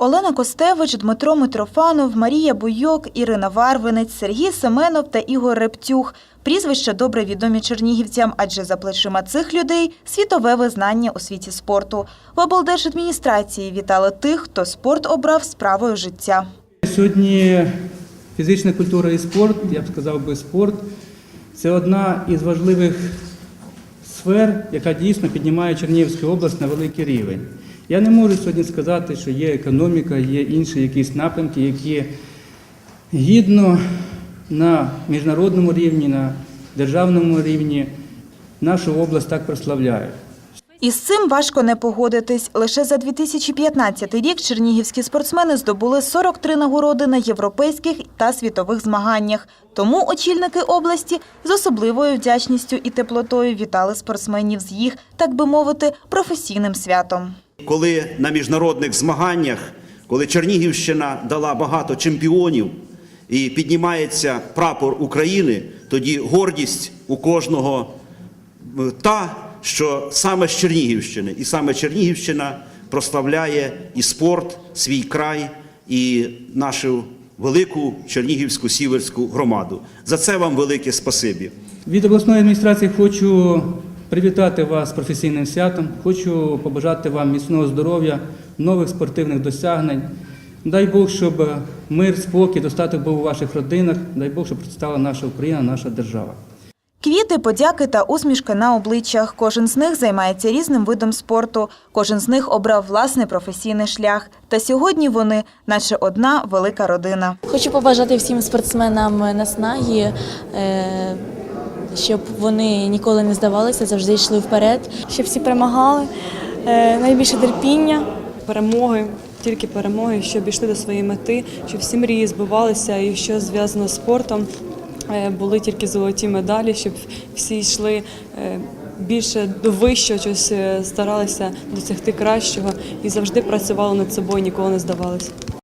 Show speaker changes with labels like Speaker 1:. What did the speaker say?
Speaker 1: Олена Костевич, Дмитро Митрофанов, Марія Буйок, Ірина Варвинець, Сергій Семенов та Ігор Рептюх. Прізвища добре відомі чернігівцям, адже за плечима цих людей світове визнання у світі спорту. В облдержадміністрації вітали тих, хто спорт обрав справою життя.
Speaker 2: Сьогодні фізична культура і спорт, я б сказав би спорт, це одна із важливих сфер, яка дійсно піднімає Чернігівську область на великий рівень. Я не можу сьогодні сказати, що є економіка, є інші якісь напрямки, які гідно на міжнародному рівні, на державному рівні нашу область так прославляють.
Speaker 1: Із цим важко не погодитись. Лише за 2015 рік чернігівські спортсмени здобули 43 нагороди на європейських та світових змаганнях. Тому очільники області з особливою вдячністю і теплотою вітали спортсменів з їх, так би мовити, професійним святом.
Speaker 3: Коли на міжнародних змаганнях, коли Чернігівщина дала багато чемпіонів і піднімається прапор України, тоді гордість у кожного е, та, що саме з Чернігівщини, і саме Чернігівщина прославляє і спорт, свій край, і нашу велику Чернігівську сіверську громаду. За це вам велике спасибі.
Speaker 2: Від обласної адміністрації хочу привітати вас з професійним святом. Хочу побажати вам міцного здоров'я, нових спортивних досягнень. Дай Бог, щоб мир, спокій, достаток був у ваших родинах. Дай Бог, щоб процвітала наша Україна, наша держава.
Speaker 1: Квіти, подяки та усмішки на обличчях. Кожен з них займається різним видом спорту. Кожен з них обрав власний професійний шлях. Та сьогодні вони, наче одна велика родина.
Speaker 4: Хочу побажати всім спортсменам наснаги, е, щоб вони ніколи не здавалися, завжди йшли вперед.
Speaker 5: щоб всі перемагали, е, найбільше терпіння.
Speaker 6: перемоги, тільки перемоги, щоб йшли до своєї мети, щоб всі мрії збивалися і що зв'язано з спортом. е, Були тільки золоті медалі, щоб всі йшли е, більше до вищого, щось старалися досягти кращого і завжди працювали над собою, ніколи не здавалися.